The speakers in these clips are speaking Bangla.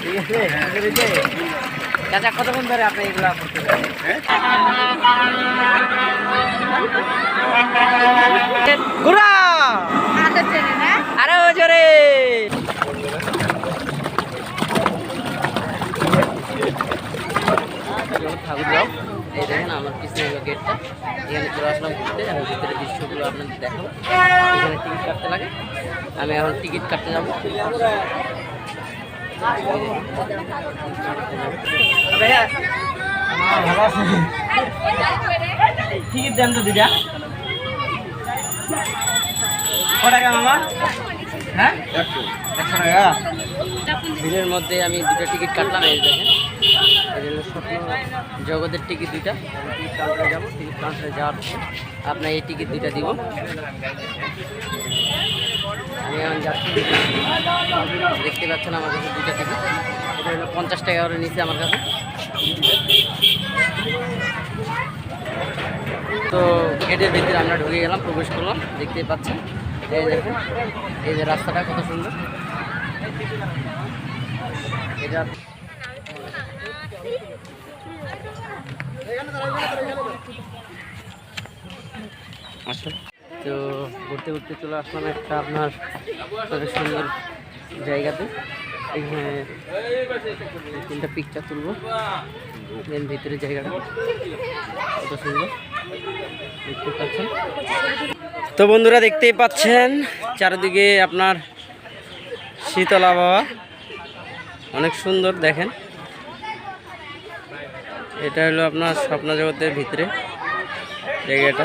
ঠিক আছে চাচা কতক্ষণ ধরে আপনি এগুলা ঘুরা! আরও জোরে! ঠাকুরগাঁও এই দেখেন আমার পিছনে হলো গেটটা এখানে চলে আসলাম ঘুরতে আমি ভিতরে দৃশ্যগুলো আপনাদের দেখাবো। এখানে টিকিট কাটতে লাগে। আমি এখন টিকিট কাটতে যাব। টিকিট দেন তো দিদা ক টাকা মামা? হ্যাঁ? একশো টাকা। ভিড়ের মধ্যে আমি দুটো টিকিট কাটলাম এই দেখেন। জগতের টিকিট দুইটা। টিকিট কাউন্টারে যাব টিকিট কাউন্টারে যাওয়ার আপনার এই টিকিট দুইটা দিব। আমি যাচ্ছি দেখতে পাচ্ছেন আমার কাছে দুইটা টিকিট এটা হলো পঞ্চাশ টাকা করে নিচ্ছে আমার কাছে। তো গেটের ভিতরে আমরা ঢুকে গেলাম, প্রবেশ করলাম, দেখতেই পাচ্ছেন। এই দেখুন, এই যে রাস্তাটা কত সুন্দর। এটা তো ঘুরতে ঘুরতে চলে আসলাম একটা আপনার সুন্দর জায়গাতে। তিনটা পিকচার তুলবো। দেন ভিতরে জায়গাটা কত সুন্দর। দেখতে পাচ্ছেন। তো বন্ধুরা দেখতেই পাচ্ছেন, চারিদিকে আপনার শীতল আবহাওয়া অনেক সুন্দর, দেখেন। এটা হলো আপনার স্বপ্ন জগতের ভিতরে জায়গাটা।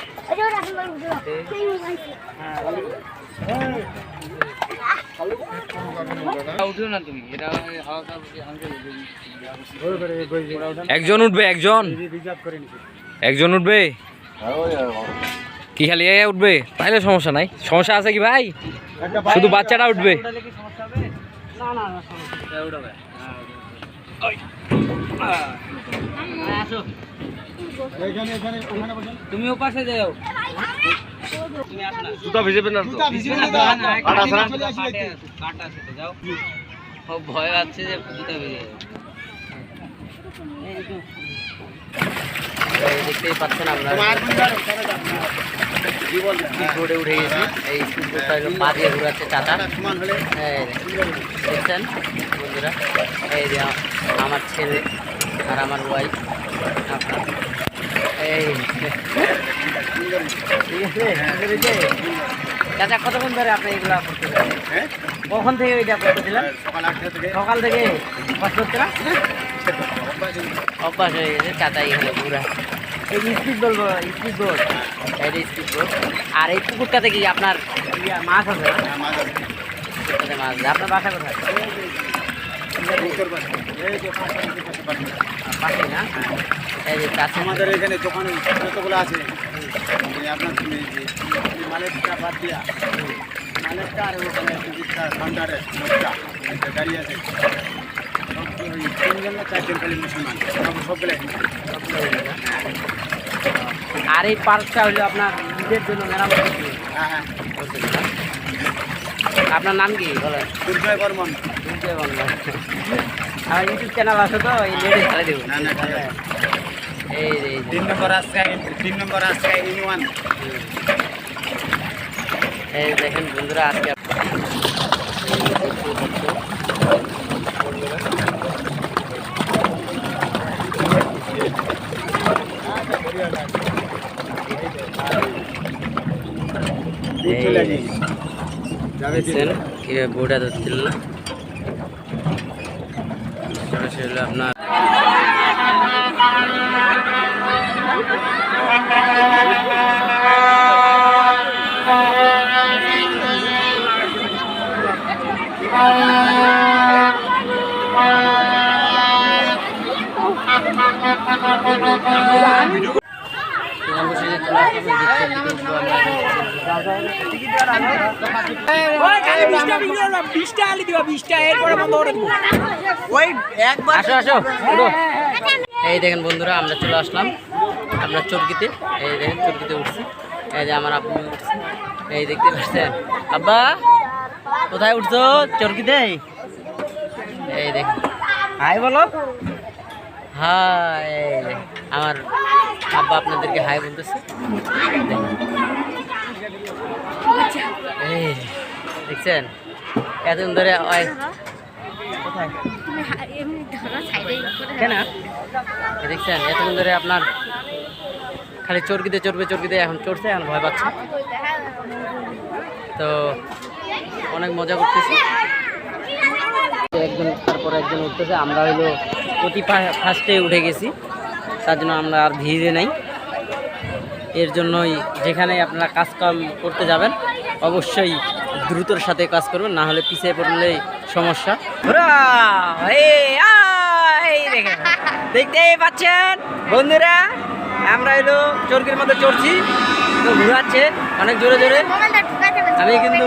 একজন উঠবে, একজন। একজন উঠবে? কি খালি উঠবে? তাহলে সমস্যা নাই। সমস্যা আছে কি ভাই? শুধু বাচ্চাটা উঠবে। না না তুমি ও পাশে যাও। তুমি আসো না জুতা ভিজেবে না ভিজবে না, দাঁড়া না, কাটে আছে, কাটা আছে তো, যাও। ও ভয় পাচ্ছে যে জুতা ভিজে যাবে। দেখতেই পাচ্ছেন আমরা স্পিড উঠে গেছি। এই পা দিয়ে ঘুরাচ্ছে চাচা। এই দেখছেন বন্ধুরা? এই যে আমার ছেলে আর আমার ওয়াইফ এই ঠিক আছে সুন্দর হয়েছে? চাচা কতক্ষণ ধরে আপনি এগুলা করতেছেন কখন থেকে এটা করতেছিলেন সকাল থেকে। কষ্ট হচ্ছে না? অভ্যাস হয়ে গেছে চাচা এখানে ঘুরা এই স্পিড বলব স্পিড বোট এটা স্পিড বোট আর এই পুকুরটাতে কি আপনার মাছ আছে মাছ আছে। আপনার বাসা কোথায়? আমাদের এখানে দোকান যতগুলো আছে আপনার মালেরটা বাদ দিয়া মালেরটা আর ওখানে একটা গাড়ি আছে। সব ওই তিনজন না চারজন খালি মুসলমান সব সবগুলো আর এই পার্কটা হলো আপনার ঈদের জন্য মেরামত করতে হ্যাঁ হ্যাঁ। আপনার নাম কি? বলেন। দুর্জয় বর্মন। দুর্জয় বাংলা আমার ইউটিউব চ্যানেল আছে তো এই লেডি ছাড়ে দেবো। না, না। এই। তিন নম্বর রাস্তায় তিন নম্বর রাস্তায় ইন ওয়ান এই দেখেন বন্ধুরা আজকে কীভাবে ধরছিল না? সরাসরি আপনার? আসো আসো। এই দেখেন বন্ধুরা আমরা চলে আসলাম। আমরা চরকিতে এই দেখেন চরকিতে উঠছি। এই যে আমার আব্বু উঠছে। এই দেখতে পাচ্ছেন? আব্বা কোথায় উঠছো চরকিতে? এই দেখেন। হাই বলো। হাই। আমার আব্বা আপনাদেরকে হাই বলতেছে। দেখছেন? এতদিন ধরে কেন? দেখছেন, এতদিন ধরে আপনার খালি চরকিতে চড়বে চরকিতে এখন চড়ছে, এখন ভয় পাচ্ছে। তো অনেক মজা করতেছি। একজন তারপর একজন উঠতেছে, আমরা হইল প্রতি ফার্স্টে উঠে গেছি। তার জন্য আমরা আর ধীরে নাই। এর জন্যই যেখানে আপনারা কাজ কাম করতে যাবেন, অবশ্যই দ্রুতর সাথে কাজ করবেন, না হলে পিছিয়ে পড়লে সমস্যা। দেখতেই পাচ্ছেন, বন্ধুরা, আমরা এলো চরকির মধ্যে চড়ছি, তো ঘুরাচ্ছে অনেক জোরে জোরে। আমি কিন্তু,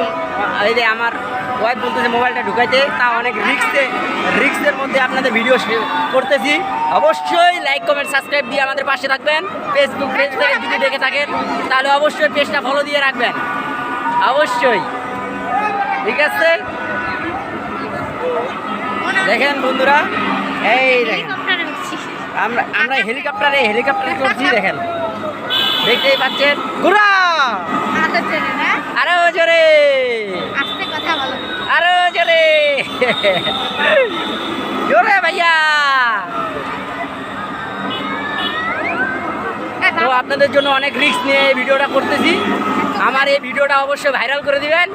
এই যে আমার ওয়াইফ বলতেছে মোবাইলটা ঢুকাইতে তা অনেক রিক্সে রিক্সের মধ্যে আপনাদের ভিডিও করতেছি। অবশ্যই লাইক কমেন্ট সাবস্ক্রাইব দিয়ে আমাদের পাশে থাকবেন। ফেসবুক পেজ থেকে যদি দেখে থাকেন। তাহলে অবশ্যই পেজটা ফলো দিয়ে রাখবেন। অবশ্যই। ঠিক আছে? দেখেন বন্ধুরা এই আমরা আমরা হেলিকপ্টারে হেলিকপ্টারে করছি দেখেন। দেখতেই পাচ্ছেন। ঘুরা! আরও জোরে! আরও জোরে। ভাইয়া। তো আপনাদের জন্য অনেক রিস্ক নিয়ে এই ভিডিওটা করতেছি। আমার এই ভিডিওটা অবশ্যই ভাইরাল করে দিবেন।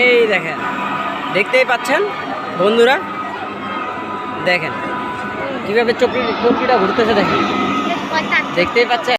এই দেখেন, দেখতেই পাচ্ছেন বন্ধুরা? দেখেন, কীভাবে চকি চকিটা ঘুরতেছে দেখেন। দেখতেই পাচ্ছেন।